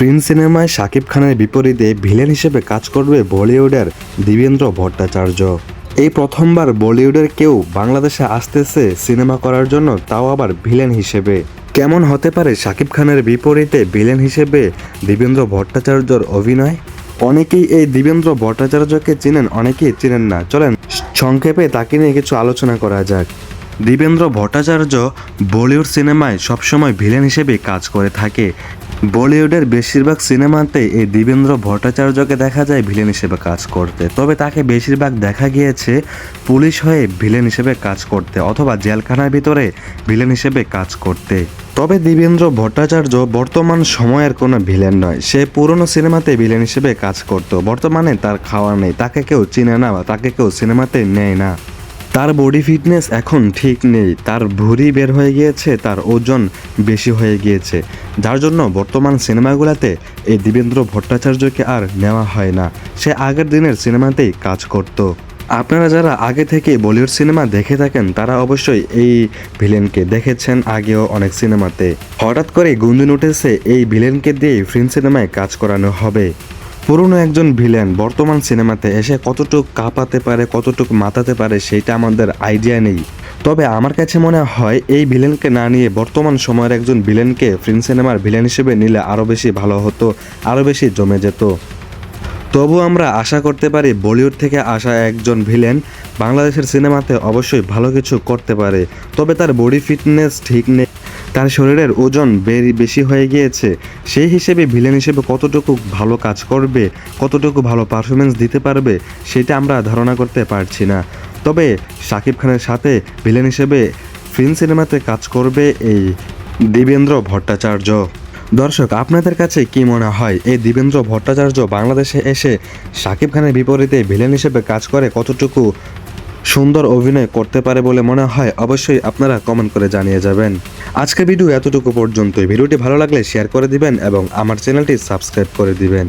Prince সিনেমায় শাকিব খানের বিপরীতে ভিলেন হিসেবে কাজ করবে বলিউডের দিবেন্দ্র ভট্টাচার্য। এই প্রথমবার বলিউডের কেউ বাংলাদেশে আসতেছে সিনেমা করার জন্য, তাও আবার ভিলেন হিসেবে। কেমন হতে পারে শাকিব খানের বিপরীতে ভিলেন হিসেবে দিবেন্দ্র ভট্টাচার্যর অভিনয়? অনেকেই এই দিবেন্দ্র ভট্টাচার্যকে চিনেন, অনেকেই চিনেন না। চলেন, সংক্ষেপে তাকে নিয়ে কিছু আলোচনা করা যাক। দিবেন্দ্র ভট্টাচার্য বলিউড সিনেমায় সবসময় ভিলেন হিসেবে কাজ করে থাকে। বলিউডের বেশিরভাগ সিনেমাতে এই দিবেন্দ্র ভট্টাচার্যকে দেখা যায় ভিলেন হিসেবে কাজ করতে। তবে তাকে বেশিরভাগ দেখা গিয়েছে পুলিশ হয়ে ভিলেন হিসেবে কাজ করতে অথবা জেলখানার ভিতরে ভিলেন হিসেবে কাজ করতে। তবে দিবেন্দ্র ভট্টাচার্য বর্তমান সময়ের কোনো ভিলেন নয়। সে পুরনো সিনেমাতে ভিলেন হিসেবে কাজ করত। বর্তমানে তার খাওয়া নেই, তাকে কেউ চিনে না বা তাকে কেউ সিনেমাতে নেয় না। তার বডি ফিটনেস এখন ঠিক নেই। তার ভুঁড়ি বের হয়ে গিয়েছে, তার ওজন বেশি হয়ে গিয়েছে। যার জন্য বর্তমান সিনেমাগুলোতে এই দিবেন্দ্র ভট্টাচার্যকে আর নেওয়া হয় না। সে আগের দিনের সিনেমাতেই কাজ করত। আপনারা যারা আগে থেকে বলিউড সিনেমা দেখে থাকেন, তারা অবশ্যই এই ভিলেনকে দেখেছেন আগেও অনেক সিনেমাতে। হঠাৎ করে গুঞ্জন উঠেছে, এই ভিলেনকে দিয়ে ফিল্ম সিনেমায় কাজ করানো হবে। পুরনো একজন ভিলেন বর্তমান সিনেমাতে এসে কতটুক কাঁপাতে পারে, কতটুক মাতাতে পারে সেটা আমাদের আইডিয়া নেই। তবে আমার কাছে মনে হয় এই ভিলেনকে না নিয়ে বর্তমান সময়ের একজন ভিলেনকে ফ্রেন্ড সিনেমার ভিলেন হিসেবে নিলে আরও বেশি ভালো হতো আরও বেশি জমে যেত। তবু আমরা আশা করতে পারি বলিউড থেকে আসা একজন ভিলেন বাংলাদেশের সিনেমাতে অবশ্যই ভালো কিছু করতে পারে, তবে তার বডি ফিটনেস ঠিক নেই। তার শরীরের ওজন বেশি হয়ে গিয়েছে। সেই হিসেবে ভিলেন হিসেবে কতটুকু ভালো কাজ করবে, কতটুকু ভালো পারফরমেন্স দিতে পারবে, সেটা আমরা ধারণা করতে পারছি না। তবে শাকিব খানের সাথে ভিলেন হিসেবে ফিল্ম সিনেমাতে কাজ করবে এই দেবেন্দ্র ভট্টাচার্য। দর্শক, আপনাদের কাছে কি মনে হয়, এই দিবেন্দ্র ভট্টাচার্য বাংলাদেশে এসে শাকিব খানের বিপরীতে ভিলেন হিসেবে কাজ করে কতটুকু সুন্দর অভিনয় করতে পারে বলে মনে হয়, অবশ্যই আপনারা কমেন্ট করে জানিয়ে যাবেন। আজকে ভিডিও এতটুকু পর্যন্তই। ভিডিওটি ভালো লাগলে শেয়ার করে দিবেন এবং আমার চ্যানেলটি সাবস্ক্রাইব করে দিবেন।